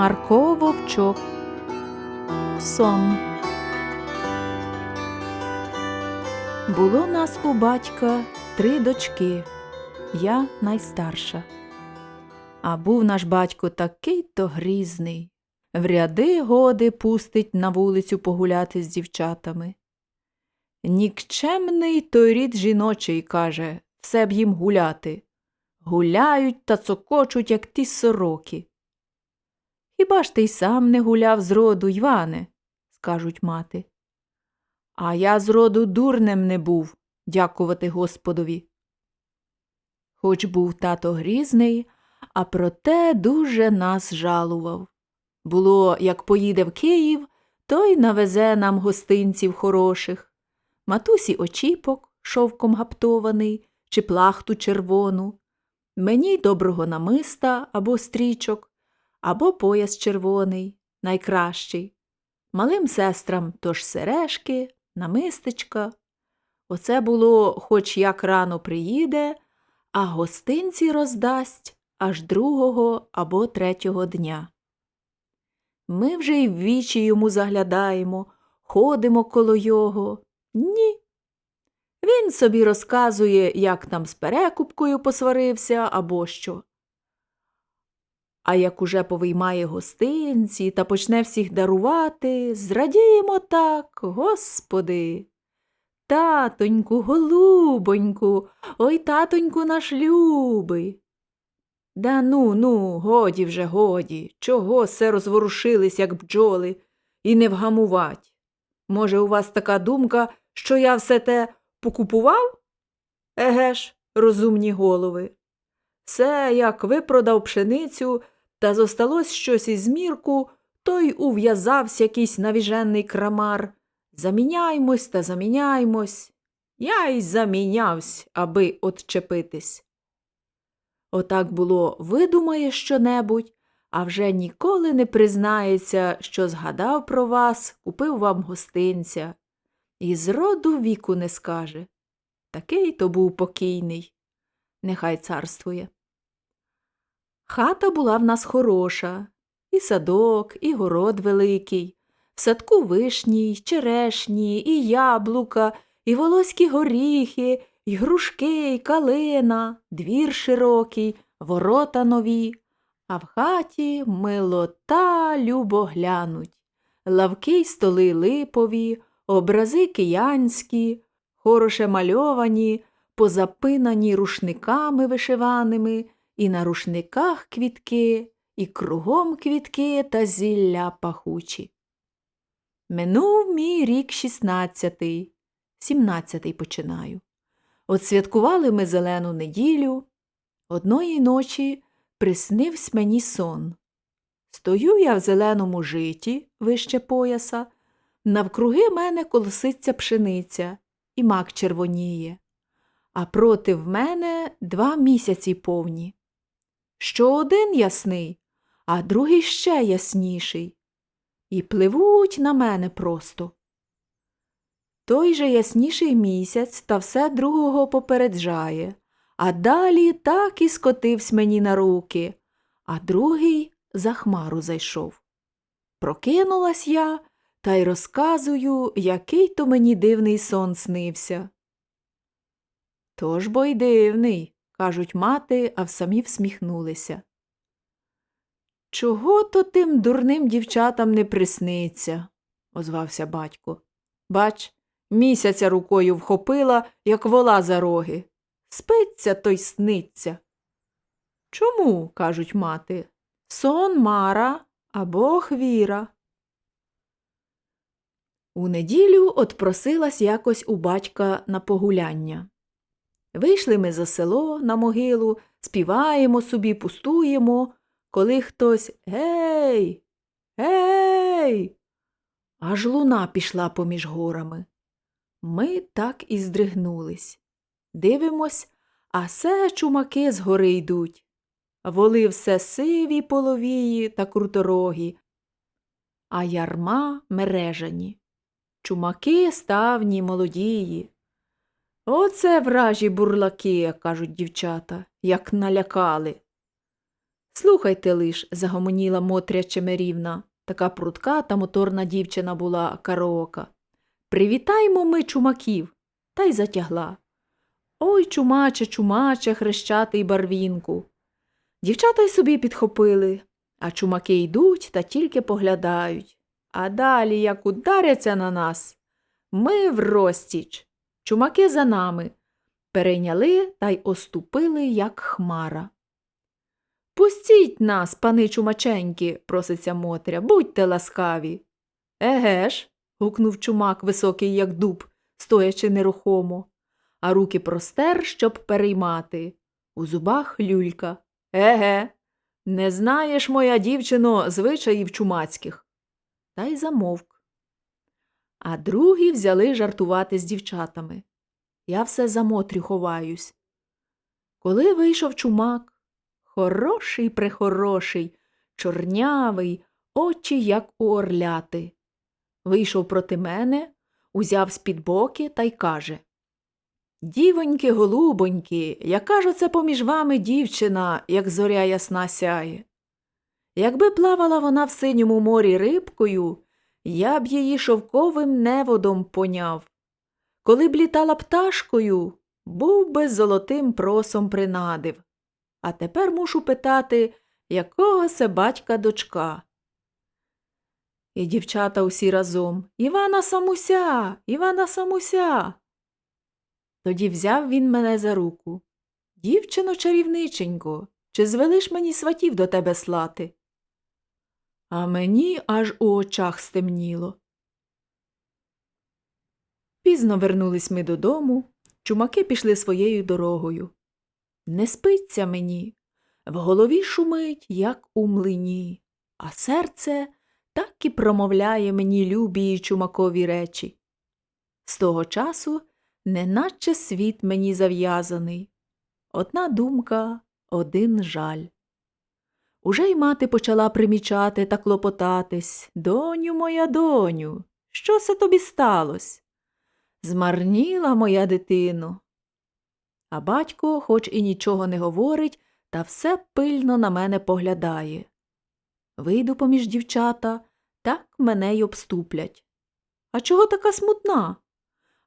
Марко Вовчок. Сон. Було нас у батька три дочки, я найстарша. А був наш батько такий то грізний. В ряди годи пустить на вулицю погуляти з дівчатами. Нікчемний той рід жіночий, каже, все б їм гуляти. Гуляють та цокочуть, як ті сороки. Хіба ж ти й сам не гуляв з роду, Іване? скажуть мати. А я з роду дурнем не був, дякувати Господові. Хоч був тато грізний, а проте дуже нас жалував. Було, як поїде в Київ, то й навезе нам гостинців хороших, матусі очіпок, шовком гаптований, чи плахту червону, мені доброго намиста або стрічок, або пояс червоний, найкращий. Малим сестрам тож сережки, намистечка. Оце було, хоч як рано приїде, а гостинці роздасть аж другого або третього дня. Ми вже й в вічі йому заглядаємо, ходимо коло його. Ні. Він собі розказує, як там з перекупкою посварився або що. А як уже повиймає гостинці та почне всіх дарувати, зрадіємо так, господи. Татоньку, голубоньку, ой татоньку наш любий. Да ну, ну, годі вже, годі, чого се розворушились, як бджоли, і не вгамувать. Може, у вас така думка, що я все те покупував? Еге ж, розумні голови. Все, як випродав пшеницю, та зосталось щось із мірку, то й ув'язався якийсь навіжений крамар. Заміняймось та заміняймось. Я й замінявсь, аби отчепитись. Отак було видумає щонебудь, а вже ніколи не признається, що згадав про вас, купив вам гостинця. І з роду віку не скаже. Такий то був покійний. Нехай царствує. Хата була в нас хороша, і садок, і город великий, в садку вишні, й черешні, і яблука, і волоські горіхи, і грушки, і калина, двір широкий, ворота нові, а в хаті милота любо глянуть, лавки й столи липові, образи киянські, хороше мальовані, позапинані рушниками вишиваними, і на рушниках квітки, і кругом квітки та зілля пахучі. Минув мій рік шістнадцятий, сімнадцятий починаю. От святкували ми зелену неділю. Одної ночі приснився мені сон. Стою я в зеленому житі вище пояса, навкруги мене колоситься пшениця, і мак червоніє, а проти в мене два місяці повні. Що один ясний, а другий ще ясніший, і пливуть на мене просто. Той же ясніший місяць та все другого попереджає, а далі так і скотивсь мені на руки, а другий за хмару зайшов. Прокинулась я та й розказую, який то мені дивний сон снився. Тож бо й дивний, кажуть мати, а в самі всміхнулися. Чого то тим дурним дівчатам не присниться? озвався батько. Бач, місяця рукою вхопила, як вола за роги. Спиться, то й сниться. Чому? кажуть мати. Сон Мара або хвіра. У неділю отпросилась якось у батька на погуляння. Вийшли ми за село на могилу, співаємо собі, пустуємо, коли хтось Гей, гей. Аж луна пішла поміж горами. Ми так і здригнулись. Дивимось, а все чумаки з гори йдуть. Воли все сиві половії та круторогі, а ярма мережані. Чумаки ставні, молодії. Оце вражі бурлаки, кажуть дівчата, як налякали. Слухайте лиш, загомоніла Мотря Чемерівна, така прудка та моторна дівчина була караока. Привітаймо ми чумаків, та й затягла. Ой, чумаче, чумаче, хрещатий барвінку. Дівчата й собі підхопили, а чумаки йдуть та тільки поглядають. А далі, як ударяться на нас, ми в розтіч. Чумаки за нами. Перейняли та й оступили, як хмара. Пустіть нас, пани чумаченьки, проситься Мотря, будьте ласкаві. Еге ж. гукнув чумак, високий, як дуб, стоячи нерухомо, а руки простер, щоб переймати. У зубах люлька. Еге, не знаєш, моя дівчино, звичаїв чумацьких. Та й замовк. А другі взяли жартувати з дівчатами. Я все за Мотрю ховаюсь. Коли вийшов чумак, хороший прехороший, чорнявий, очі, як у орляти. Вийшов проти мене, узяв з-під боки та й каже Дівоньки, голубоньки, яка ж оце поміж вами дівчина, як зоря ясна сяє. Якби плавала вона в синьому морі рибкою, я б її шовковим неводом поняв. Коли б літала пташкою, був би золотим просом принадив. А тепер мушу питати, якого се батька дочка. І дівчата усі разом Івана Самуся, Івана Самуся. Тоді взяв він мене за руку. Дівчино чарівниченько, чи звелиш мені сватів до тебе слати? А мені аж у очах стемніло. Пізно вернулись ми додому, чумаки пішли своєю дорогою. Не спиться мені, в голові шумить, як у млині, а серце так і промовляє мені любі й чумакові речі. З того часу неначе світ мені зав'язаний. Одна думка, один жаль. Уже й мати почала примічати та клопотатись. Доню моя доню, що це тобі сталося? Змарніла моя дитино. А батько, хоч і нічого не говорить, та все пильно на мене поглядає. Вийду поміж дівчата, так мене й обступлять. А чого така смутна?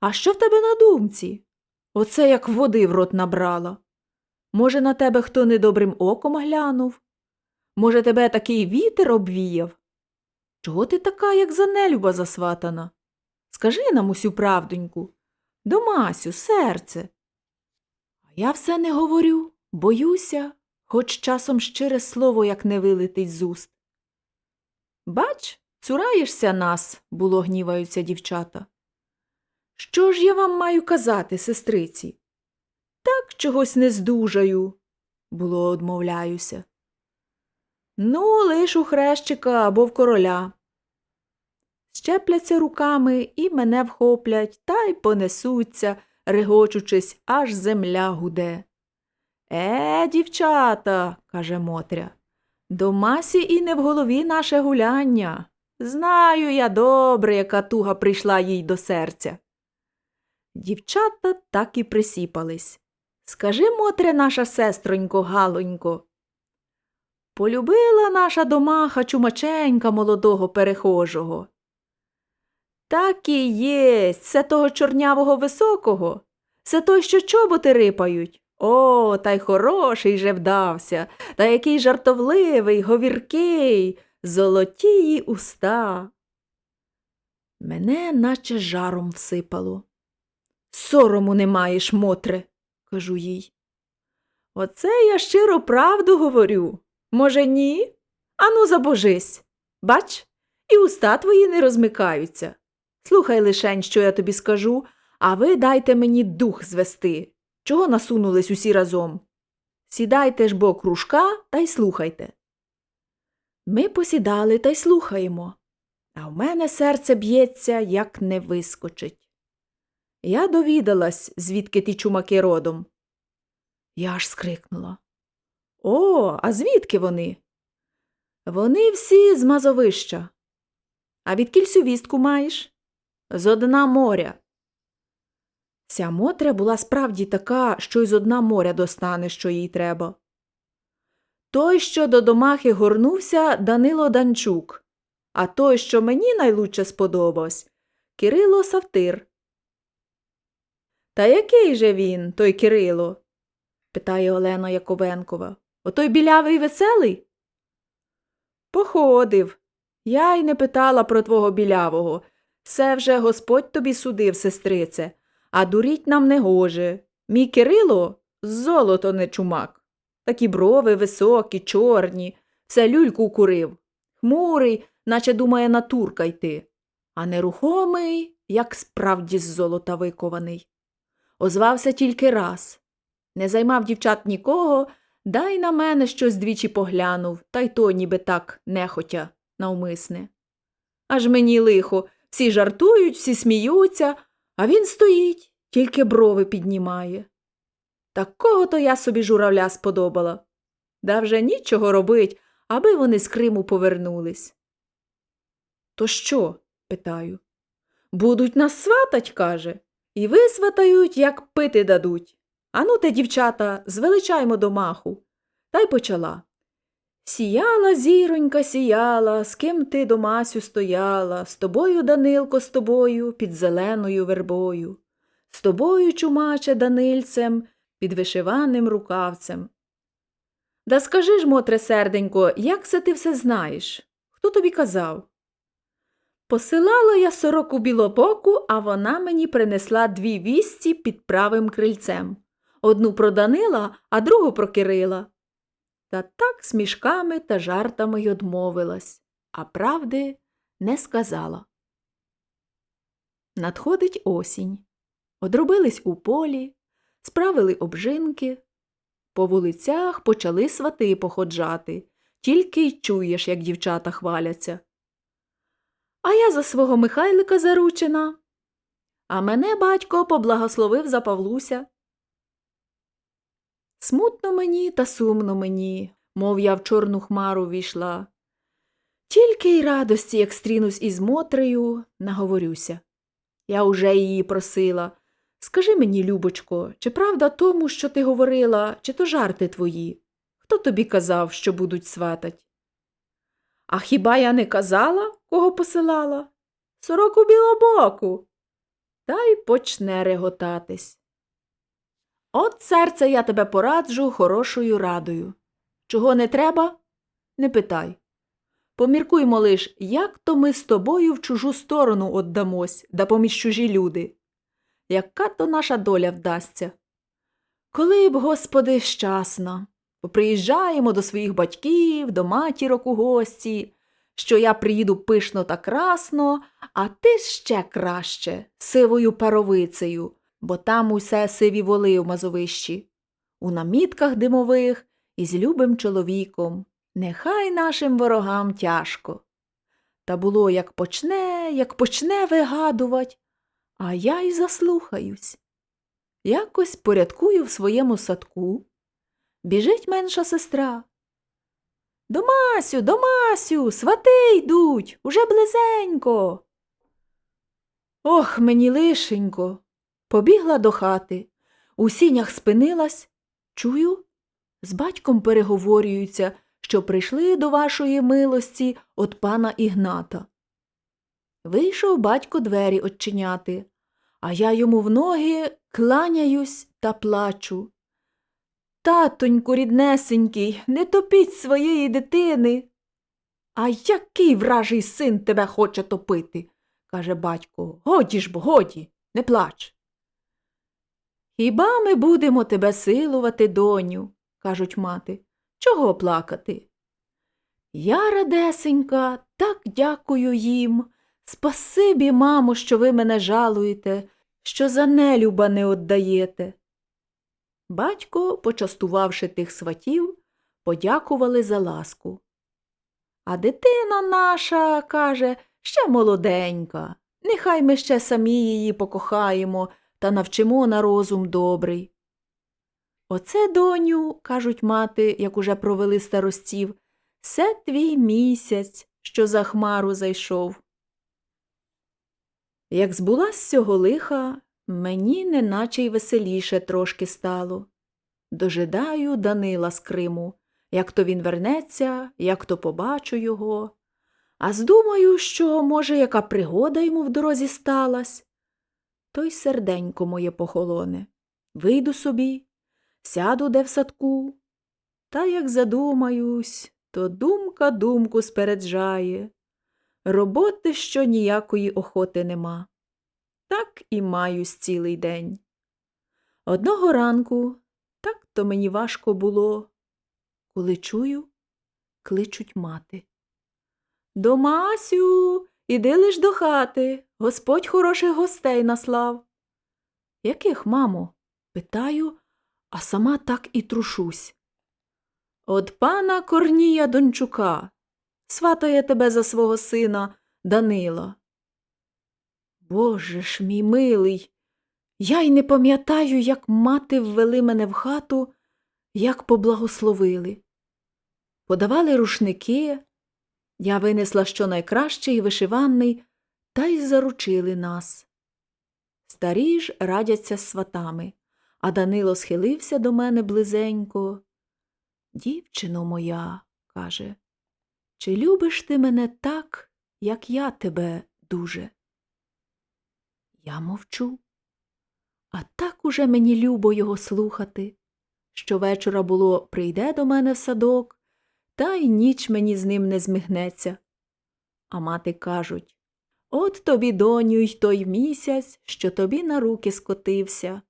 А що в тебе на думці? Оце як води в рот набрала. Може, на тебе хто недобрим оком глянув? Може, тебе такий вітер обвіяв? Чого ти така, як занелюба засватана? Скажи нам усю правдоньку. Домасю, серце. А я все не говорю, боюся, хоч часом щире слово як не вилетить з уст. Бач, цураєшся нас, було гніваються дівчата. Що ж я вам маю казати, сестриці? Так чогось не здужаю, було одмовляюся. Ну, лиш у хрещика або в короля. Щепляться руками і мене вхоплять та й понесуться, регочучись, аж земля гуде. Е, дівчата, каже Мотря, до масі і не в голові наше гуляння. Знаю я добре, яка туга прийшла їй до серця. Дівчата так і присіпались. Скажи, Мотре, наша сестронько, галонько. Полюбила наша домаха чумаченька молодого перехожого. Так і єсть, це того чорнявого високого, це той, що чоботи рипають. О, та й хороший же вдався, та який жартовливий, говіркий, золотії уста. Мене наче жаром всипало. Сорому не маєш, Мотре, кажу їй. Оце я щиро правду говорю. Може, ні? Ану, забожись. Бач, і уста твої не розмикаються. Слухай лишень, що я тобі скажу, а ви дайте мені дух звести. Чого насунулись усі разом? Сідайте ж бо кружка та й слухайте. Ми посідали та й слухаємо, а в мене серце б'ється, як не вискочить. Я довідалась, звідки ті чумаки родом. Я аж скрикнула. О, а звідки вони? Вони всі з Мазовища. А відкіль сю вістку маєш? З одна моря. Ця Мотря була справді така, що й з одна моря достане, що їй треба. Той, що до домахи горнувся, Данило Данчук, а той, що мені найлучше сподобався, Кирило Савтир. Та який же він, той Кирило? питає Олена Яковенкова. Отой білявий веселий? Походив. Я й не питала про твого білявого. Все вже Господь тобі судив, сестрице, а дуріть нам не гоже. Мій Кирило золото не чумак. Такі брови високі, чорні, все люльку курив. Хмурий, наче думає на турка йти, а нерухомий, як справді з золота викований. Озвався тільки раз. Не займав дівчат нікого, дай на мене щось двічі поглянув, та й то ніби так нехотя, навмисне. Аж мені лихо, всі жартують, всі сміються, а він стоїть, тільки брови піднімає. Такого то я собі журавля сподобала. Да вже нічого робить, аби вони з Криму повернулись. То що? питаю. Будуть нас сватать, каже, і висватають, як пити дадуть. Ану те, дівчата, звеличаймо до маху. Та й почала. Сіяла, зіронька, сіяла, з ким ти до Масю стояла, з тобою, Данилко, з тобою, під зеленою вербою, з тобою, чумаче, Данильцем, під вишиваним рукавцем. Да скажи ж, мотре серденько, як це ти все знаєш? Хто тобі казав? Посилала я сороку білобоку, а вона мені принесла дві вісті під правим крильцем. Одну про Данила, а другу про Кирила. Та так смішками та жартами й одмовилась, а правди не сказала. Надходить осінь. Одробились у полі, справили обжинки. По вулицях почали свати походжати, тільки й чуєш, як дівчата хваляться. А я за свого Михайлика заручена. А мене батько поблагословив за Павлуся. Смутно мені та сумно мені, мов я в чорну хмару війшла. Тільки й радості, як стрінусь із Мотрею, наговорюся. Я уже її просила. Скажи мені, Любочко, чи правда тому, що ти говорила, чи то жарти твої? Хто тобі казав, що будуть сватать? А хіба я не казала, кого посилала? Сороку білобоку. Та й почне реготатись. От серце я тебе пораджу хорошою радою. Чого не треба? Не питай. Поміркуймо лиш, як то ми з тобою в чужу сторону отдамось, да поміж чужі люди. Яка то наша доля вдасться? Коли б, Господи, щасна, поприїжджаємо до своїх батьків, до матірок у гості, що я приїду пишно та красно, а ти ще краще, сивою паровицею, бо там усе сиві воли в мазовищі, у намітках димових і з любим чоловіком. Нехай нашим ворогам тяжко. Та було, як почне, як почне вигадувать, а я й заслухаюсь. Якось порядкую в своєму садку. Біжить менша сестра. До Масю, до Масю, свати йдуть, уже близенько. Ох, мені лишенько. Побігла до хати, у сінях спинилась. Чую, з батьком переговорюються, що прийшли до вашої милості от пана Ігната. Вийшов батько двері очиняти, а я йому в ноги кланяюсь та плачу. Татоньку, ріднесенький, не топіть своєї дитини. А який вражий син тебе хоче топити? каже батько. Годі ж бо, годі, не плач. Хіба ми будемо тебе силувати, доню, кажуть мати. Чого плакати? Я, радесенька, так дякую їм. Спасибі, мамо, що ви мене жалуєте, що за нелюба не оддаєте. Батько, почастувавши тих сватів, подякували за ласку. А дитина наша, каже, ще молоденька. Нехай ми ще самі її покохаємо та навчимо на розум добрий. Оце, доню, кажуть мати, як уже провели старостів, це твій місяць, що за хмару зайшов. Як збулась цього лиха, мені неначе й веселіше трошки стало. Дожидаю Данила з Криму, як то він вернеться, як то побачу його. А здумаю, що, може, яка пригода йому в дорозі сталась. То й серденько моє похолоне. Вийду собі, сяду де в садку. Та як задумаюсь, то думка думку спереджає. Роботи що ніякої охоти нема. Так і маюсь цілий день. Одного ранку так то мені важко було, коли чую, кличуть мати. Домасю, іди лиш до хати, Господь хороших гостей наслав. Яких, мамо? питаю, а сама так і трушусь. От пана Корнія Дончука, сватає тебе за свого сина Данила. Боже ж мій милий, я й не пам'ятаю, як мати ввели мене в хату, як поблагословили. Подавали рушники, я винесла що найкращий вишиванний, та й заручили нас. Старі ж радяться сватами, а Данило схилився до мене близенько. Дівчино моя, каже, чи любиш ти мене так, як я тебе дуже? Я мовчу. А так уже мені любо його слухати. Щовечора було прийде до мене в садок, та й ніч мені з ним не змигнеться. А мати кажуть От тобі, доню, й той місяць, що тобі на руки скотився.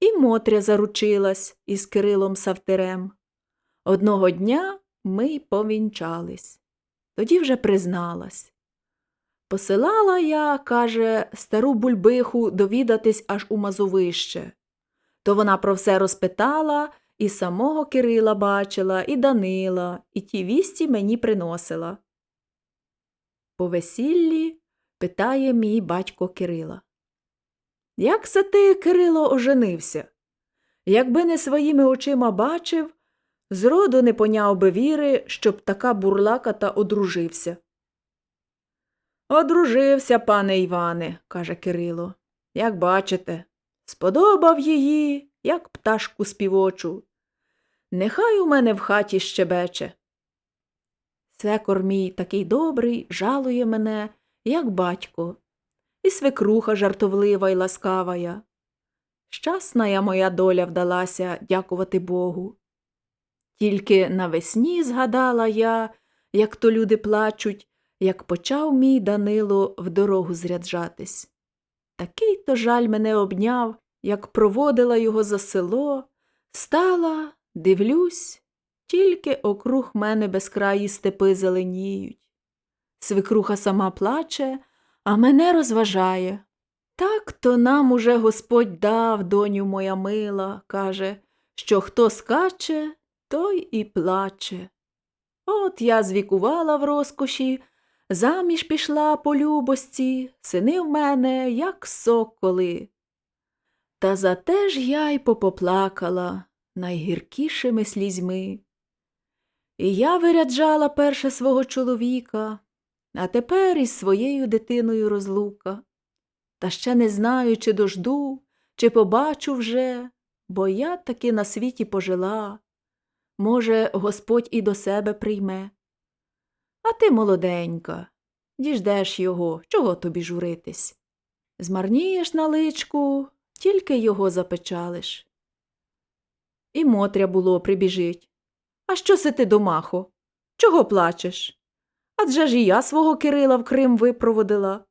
І Мотря заручилась із Кирилом Савтирем. Одного дня ми й повінчались. Тоді вже призналась. Посилала я, каже, стару бульбиху довідатись аж у мазовище. То вона про все розпитала, і самого Кирила бачила, і Данила, і ті вісті мені приносила. По весіллі питає мій батько Кирила. Як се ти, Кирило, оженився? Якби не своїми очима бачив, зроду не поняв би віри, щоб така бурлаката одружився. Одружився, пане Іване, каже Кирило. Як бачите, сподобав її, як пташку співочу. Нехай у мене в хаті щебече. Свекор мій такий добрий, жалує мене, як батько, і свекруха жартовлива й ласкавая. Щасна я моя доля вдалася, дякувати Богу. Тільки навесні згадала я, як то люди плачуть, як почав мій Данило в дорогу зряджатись. Такий то жаль мене обняв, як проводила його за село, стала, дивлюсь, тільки округ мене безкраї степи зеленіють. Свекруха сама плаче, а мене розважає. Так то нам уже Господь дав, доню моя мила, каже, що хто скаче, той і плаче. От я звікувала в розкоші, заміж пішла по любості, сини в мене, як соколи. Та зате ж я й попоплакала найгіркішими слізьми. І я виряджала перше свого чоловіка, а тепер із своєю дитиною розлука. Та ще не знаю, чи дожду, чи побачу вже, бо я таки на світі пожила. Може, Господь і до себе прийме. А ти молоденька, діждеш його, чого тобі журитись? Змарнієш на личку, тільки його запечалиш. І Мотря було прибіжить. А що си ти, домахо? Чого плачеш? Адже ж і я свого Кирила в Крим випроводила.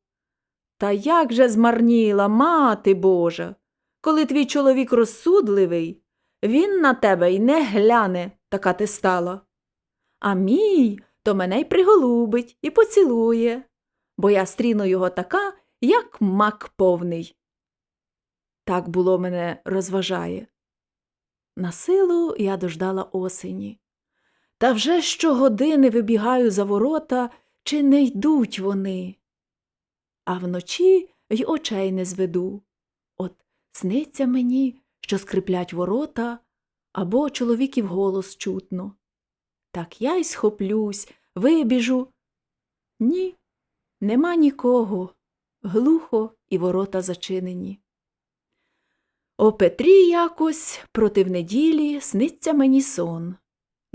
Та як же змарніла, мати Божа, коли твій чоловік розсудливий, він на тебе й не гляне, така ти стала. А мій то мене й приголубить і поцілує, бо я стріну його така, як мак повний. Так було мене розважає. На силу я дождала осені. Та вже щогодини вибігаю за ворота, чи не йдуть вони. А вночі й очей не зведу. От сниться мені, що скриплять ворота, або чоловіків голос чутно. Так я й схоплюсь, вибіжу. Ні, нема нікого. Глухо і ворота зачинені. О Петрі якось проти неділі сниться мені сон.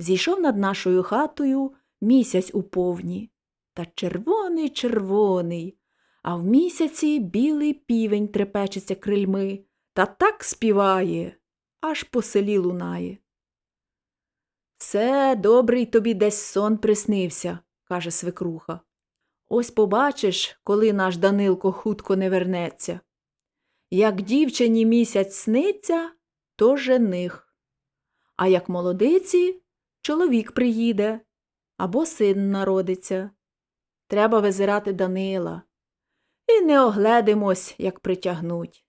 Зійшов над нашою хатою місяць у повні. Та червоний червоний, а в місяці білий півень трепечеться крильми та так співає, аж по селі лунає. Все, добрий тобі десь сон приснився, каже свекруха. Ось побачиш, коли наш Данилко хутко не вернеться. Як дівчині місяць сниться, то жених. А як молодиці, чоловік приїде або син народиться. Треба визирати Данила. І не огледимось, як притягнуть.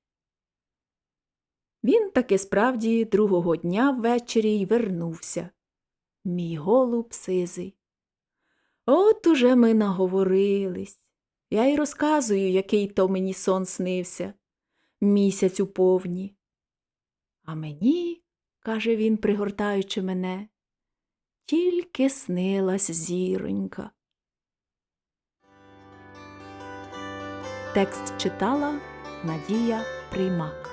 Він таки справді другого дня ввечері й вернувся. Мій голуб сизий. От уже ми наговорились. Я й розказую, який то мені сон снився. Місяць у повні. А мені, каже він, пригортаючи мене, тільки снилась зіронька. Текст читала Надія Приймак.